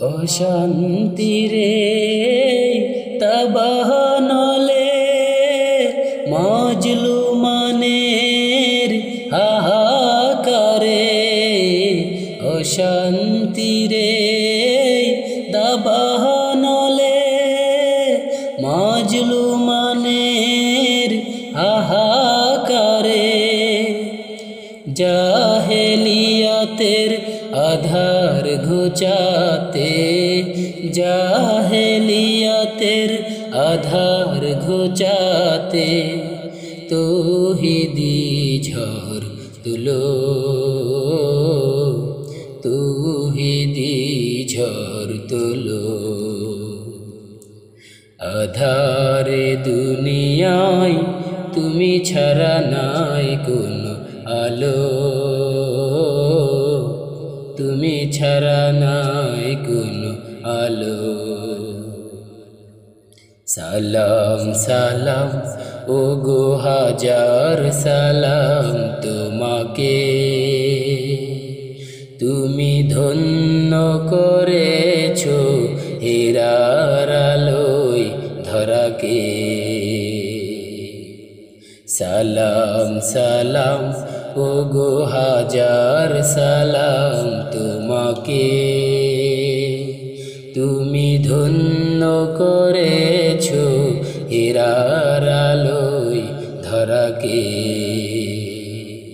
অশান্তিরে তবাহনলে মজলু মানের হাহাকারে। অশান্তি রে অশান্তিরে দাবাহনলে মজলু মানের হাহাকারে। জাহেলিয়াতের আধার ঘুচাতে জাহেলিয়াতের আধার ঘুচাতে তোহিদি ঝড় তুলো তুহিদি ঝড় তুলো আধারে দুনিয়ায় তুমি ছাড়া নাই কোনো আলো ছাড়া নাই কোনো আলো। সালাম সালাম ও গো হাজার সালাম তোমাকে। তুমি ধন্য করেছ হেরার আলোয় ধরাকে। সালাম সালাম ও গো হাজার সালাম তোমাকে। তুমি ধন্য করেছ হেরার আলোয় ধরাকে।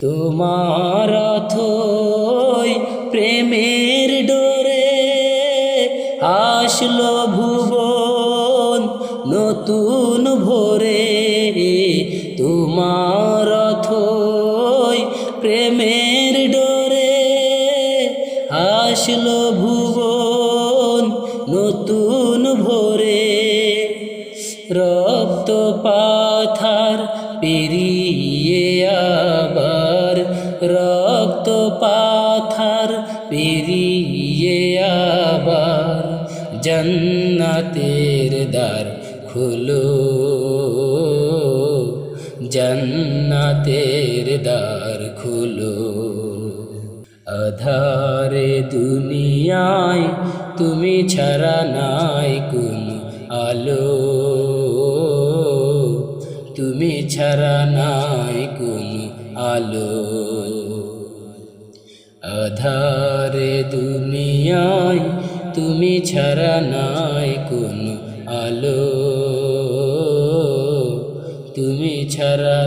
তোমার প্রেমের ডোরে আসলো ভুবন নতুন ভোরে। তোমার প্রেমের ডোরে আসলো ভুবন নতুন ভোরে। রক্ত পাথার পেরিয়ে আবার, রক্ত পাথার পেরিয়ে আবার, জন্নাতের দ্বার খুলো। জন্নাতের দ্বার খুলো। আধারে দুনিয়ায় তুমি ছাড়া নাই কোনো আলো। তুমি ছাড়া নাই কোনো আলো। আধারে দুনিয়ায় তুমি ছাড়া নাই কোনো আলো। ছাড়া